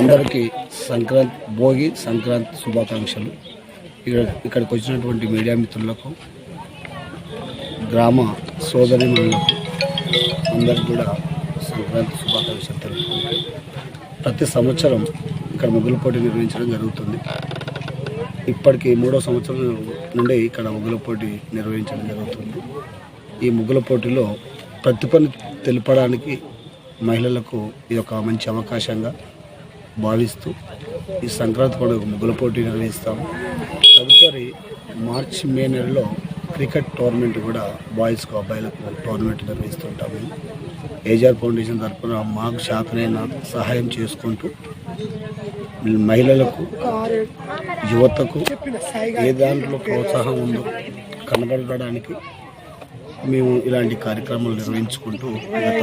అందరికీ సంక్రాంతి భోగి సంక్రాంతి శుభాకాంక్షలు ఇక్కడ ఇక్కడికి వచ్చినటువంటి మీడియా మిత్రులకు గ్రామ సోదరి మనులకు అందరికి కూడా సంక్రాంతి శుభాకాంక్షలు తెలుపుకుంటూ ప్రతి సంవత్సరం ఇక్కడ పోటీ నిర్వహించడం జరుగుతుంది ఇప్పటికీ మూడో సంవత్సరం నుండి ఇక్కడ పోటీ నిర్వహించడం జరుగుతుంది ఈ ముగ్గుల పోటీలో ప్రతి పని తెలపడానికి మహిళలకు ఇది ఒక మంచి అవకాశంగా భావిస్తూ ఈ సంక్రాంతి పండుగ ముగ్గుల పోటీ నిర్వహిస్తాము తదుపరి మార్చి మే నెలలో క్రికెట్ టోర్నమెంట్ కూడా బాయ్స్కు అబ్బాయిలకు టోర్నమెంట్ నిర్వహిస్తుంటాము ఏజార్ ఫౌండేషన్ తరఫున మాకు శాతనైన సహాయం చేసుకుంటూ మహిళలకు యువతకు ఏ దాంట్లో ప్రోత్సాహం ఉందో కనబడడానికి మేము ఇలాంటి కార్యక్రమాలు నిర్వహించుకుంటూ గత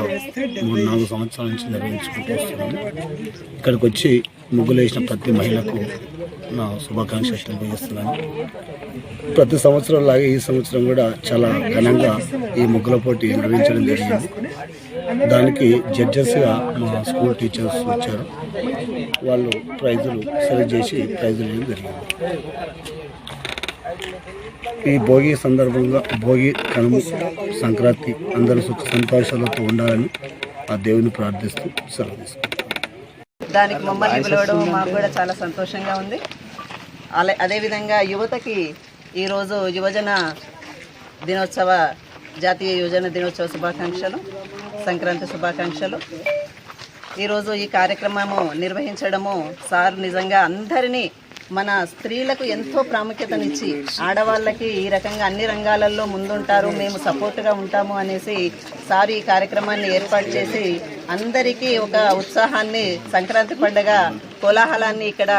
మూడు నాలుగు సంవత్సరాల నుంచి నిర్వహించుకుంటూ వస్తున్నాము ఇక్కడికి వచ్చి ముగ్గులు వేసిన ప్రతి మహిళకు నా శుభాకాంక్షలు తెలియజేస్తున్నాను ప్రతి సంవత్సరం లాగే ఈ సంవత్సరం కూడా చాలా ఘనంగా ఈ ముగ్గుల పోటీ నిర్వహించడం జరిగింది దానికి జడ్జెస్గా మా స్కూల్ టీచర్స్ వచ్చారు వాళ్ళు ప్రైజులు సెలెక్ట్ చేసి ప్రైజులు ఇవ్వడం జరిగింది ఈ భోగి సందర్భంగా భోగి కనుమ సంక్రాంతి అందరూ సుఖ సంతోషాలతో ఉండాలని ఆ దేవుని ప్రార్థిస్తూ సెలవు దానికి మమ్మల్ని పిలవడం మాకు కూడా చాలా సంతోషంగా ఉంది అలా అదేవిధంగా యువతకి ఈరోజు యువజన దినోత్సవ జాతీయ యువజన దినోత్సవ శుభాకాంక్షలు సంక్రాంతి శుభాకాంక్షలు ఈరోజు ఈ కార్యక్రమము నిర్వహించడము సార్ నిజంగా అందరినీ మన స్త్రీలకు ఎంతో ప్రాముఖ్యతనిచ్చి ఆడవాళ్ళకి ఈ రకంగా అన్ని రంగాలలో ముందుంటారు మేము సపోర్ట్గా ఉంటాము అనేసి సార్ ఈ కార్యక్రమాన్ని ఏర్పాటు చేసి అందరికీ ఒక ఉత్సాహాన్ని సంక్రాంతి పండుగ కోలాహలాన్ని ఇక్కడ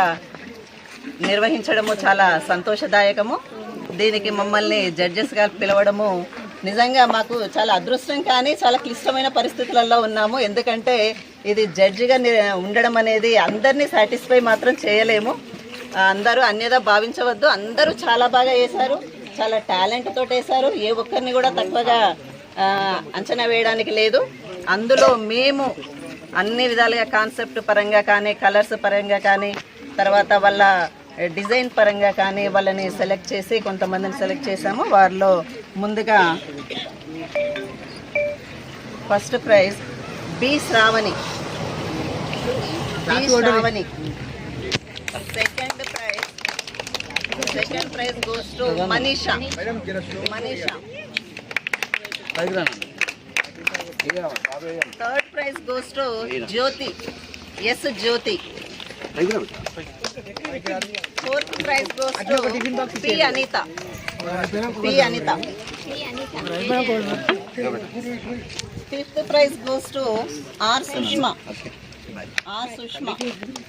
నిర్వహించడము చాలా సంతోషదాయకము దీనికి మమ్మల్ని జడ్జెస్గా పిలవడము నిజంగా మాకు చాలా అదృష్టం కానీ చాలా క్లిష్టమైన పరిస్థితులలో ఉన్నాము ఎందుకంటే ఇది జడ్జిగా ఉండడం అనేది అందరినీ సాటిస్ఫై మాత్రం చేయలేము అందరూ అన్యదా భావించవద్దు అందరూ చాలా బాగా వేశారు చాలా టాలెంట్ తోటి వేశారు ఏ ఒక్కరిని కూడా తక్కువగా అంచనా వేయడానికి లేదు అందులో మేము అన్ని విధాలుగా కాన్సెప్ట్ పరంగా కానీ కలర్స్ పరంగా కానీ తర్వాత వాళ్ళ డిజైన్ పరంగా కానీ వాళ్ళని సెలెక్ట్ చేసి కొంతమందిని సెలెక్ట్ చేసాము వారిలో ముందుగా first prize B Sravani B Sravani second prize second prize goes to Manisha Manisha third prize goes Jyothi S Jyothi fourth prize goes Anitha P. Anita. Fifth prize goes to R. Sushma. R. Sushma.